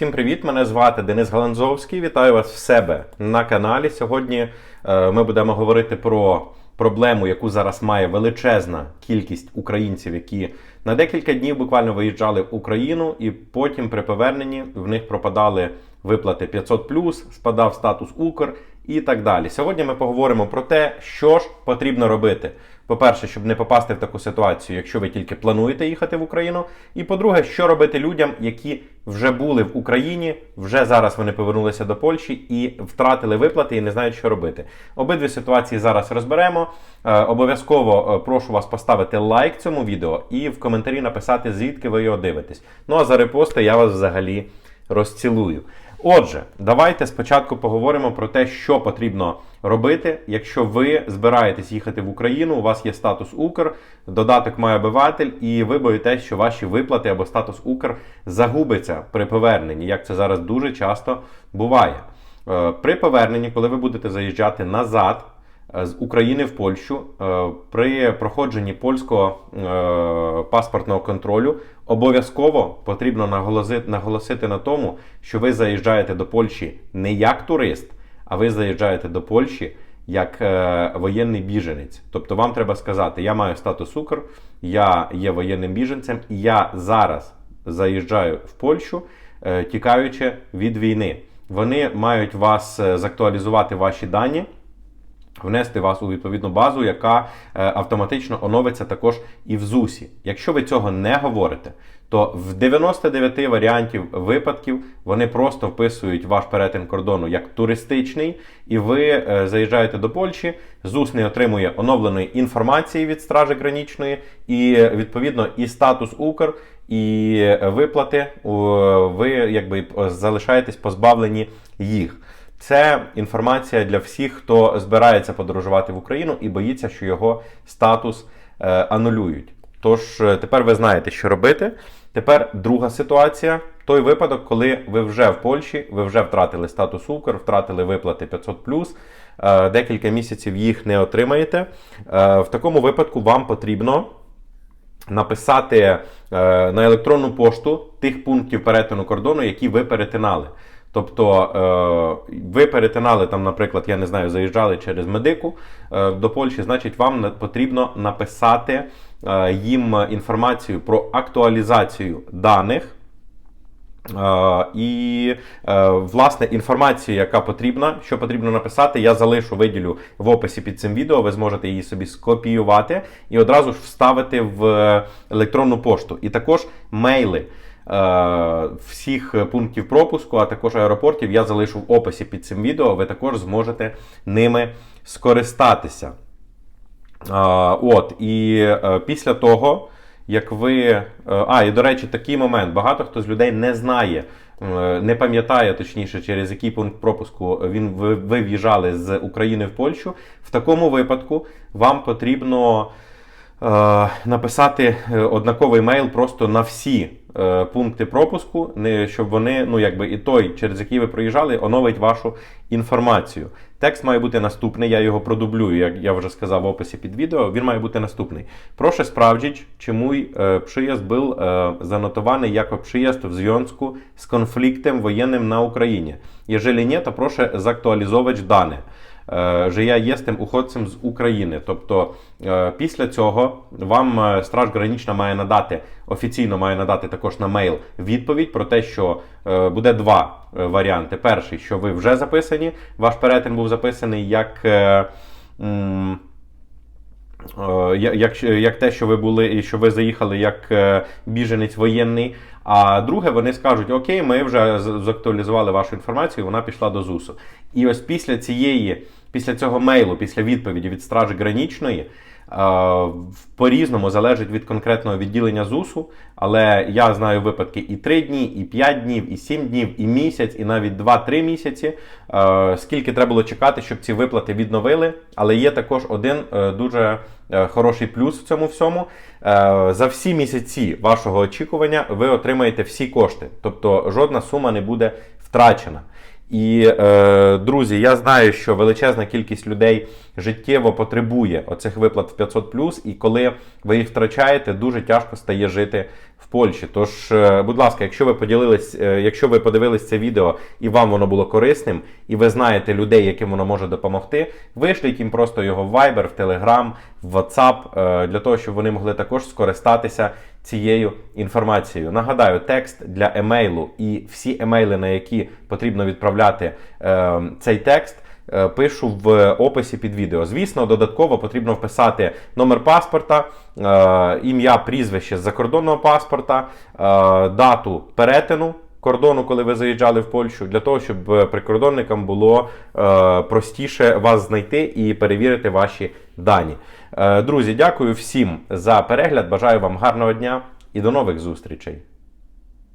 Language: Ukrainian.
Всім привіт! Мене звати Денис Галанзовський. Вітаю вас в себе на каналі. Сьогодні е, ми будемо говорити про проблему, яку зараз має величезна кількість українців, які на декілька днів буквально виїжджали в Україну, і потім при поверненні в них пропадали виплати 500+, спадав статус Укр і так далі. Сьогодні ми поговоримо про те, що ж потрібно робити. По-перше, щоб не попасти в таку ситуацію, якщо ви тільки плануєте їхати в Україну. І по-друге, що робити людям, які вже були в Україні, вже зараз вони повернулися до Польщі і втратили виплати і не знають, що робити. Обидві ситуації зараз розберемо. Е, обов'язково е, прошу вас поставити лайк цьому відео і в коментарі написати, звідки ви його дивитесь. Ну а за репости я вас взагалі розцілую. Отже, давайте спочатку поговоримо про те, що потрібно робити, якщо ви збираєтесь їхати в Україну, у вас є статус Укр, додаток має обиватель, і ви боїтесь, що ваші виплати або статус Укр загубиться при поверненні, як це зараз дуже часто буває. Е, При поверненні, коли ви будете заїжджати назад. Е, З України в Польщу е, при проходженні польського е, паспортного контролю обов'язково потрібно наголосити, на тому, що ви заїжджаєте до Польщі не як турист, а ви заїжджаєте до Польщі як воєнний біженець. Тобто вам треба сказати, я маю статус Укр, я є воєнним біженцем, і я зараз заїжджаю в Польщу, тікаючи від війни. Вони мають вас заактуалізувати ваші дані. Внести вас у відповідну базу, яка е, автоматично оновиться також і в ЗУСі. Якщо ви цього не говорите, то в 99 варіантів випадків вони просто вписують ваш перетин кордону як туристичний, і ви е, заїжджаєте до Польщі. ЗУС не отримує оновленої інформації від стражі гранічної, і е, відповідно і статус Укр, і виплати ви якби залишаєтесь позбавлені їх. Це інформація для всіх, хто збирається подорожувати в Україну і боїться, що його статус е, анулюють. Тож е, тепер ви знаєте, що робити. Тепер друга ситуація: той випадок, коли ви вже в Польщі, ви вже втратили статус Укр, втратили виплати 500+, е, декілька місяців їх не отримаєте. В такому випадку вам потрібно написати е, на електронну пошту тих пунктів перетину кордону, які ви перетинали. Тобто е, ви перетинали там, наприклад, я не знаю, заїжджали через медику е, до Польщі, значить, вам потрібно написати е, їм інформацію про актуалізацію даних. І власне інформацію, яка потрібна, що потрібно написати, я залишу виділю в описі під цим відео. Ви зможете її собі скопіювати і одразу ж вставити в електронну пошту. І також мейли всіх пунктів пропуску, а також аеропортів я залишу в описі під цим відео. Ви також зможете ними скористатися. От, і е, після того, як ви. е, а, і до речі, такий момент. Багато хто з людей не знає, е, не пам'ятає точніше, через який пункт пропуску він ви, в'їжджали з України в Польщу. В такому випадку вам потрібно е, написати е, однаковий мейл просто на всі е, пункти пропуску, щоб вони, ну якби і той, через який ви проїжджали, оновить вашу інформацію. Текст має бути наступний, я його продублюю, як я вже сказав в описі під відео. Він має бути наступний. Proszę sprawdzić, mój e, przyjazd e, zanotowany jako przyjazd w związku z konfliktem wojennym na Ukrainie. Jeżeli nie, to proszę zaktualizować dane. Е, є я тим уходцем з України. Тобто е, після цього вам е, Страж Гранічна має надати офіційно має надати також на мейл відповідь про те, що буде два варіанти. Перший, що ви вже записані, ваш перетин був записаний як. Як, як те, що ви були і що ви заїхали як е, біженець воєнний. А друге, вони скажуть: Окей, ми вже зактуалізували вашу інформацію, вона пішла до ЗУСу. І ось після цієї, після цього мейлу, після відповіді від Стражі Гранічної, в- по-різному залежить від конкретного відділення ЗУСу. Але я знаю випадки і 3 дні, і 5 днів, і 7 днів, і місяць, і навіть 2-3 місяці. Скільки треба було чекати, щоб ці виплати відновили. Але є також один е, дуже е, хороший плюс в цьому всьому. Е, За всі місяці вашого очікування ви отримаєте всі кошти, тобто жодна сума не буде втрачена. І, е, друзі, я знаю, що величезна кількість людей життєво потребує оцих виплат в 500 і коли ви їх втрачаєте, дуже тяжко стає жити в Польщі. Тож, е, будь ласка, якщо ви поділились, е, якщо ви подивились це відео і вам воно було корисним, і ви знаєте людей, яким воно може допомогти, вишліть їм просто його в Viber, в Telegram, в WhatsApp, е, для того, щоб вони могли також скористатися цією інформацією. Нагадаю, текст для емейлу і всі емейли, на які потрібно відправляти е, цей текст. е, Пишу в описі під відео. Звісно, додатково потрібно вписати номер паспорта, е, ім'я, прізвище з закордонного паспорта, е, дату перетину кордону, коли ви заїжджали в Польщу, для того, щоб е, прикордонникам було е, простіше вас знайти і перевірити ваші дані. Е, Друзі, дякую всім за перегляд. Бажаю вам гарного дня і до нових зустрічей.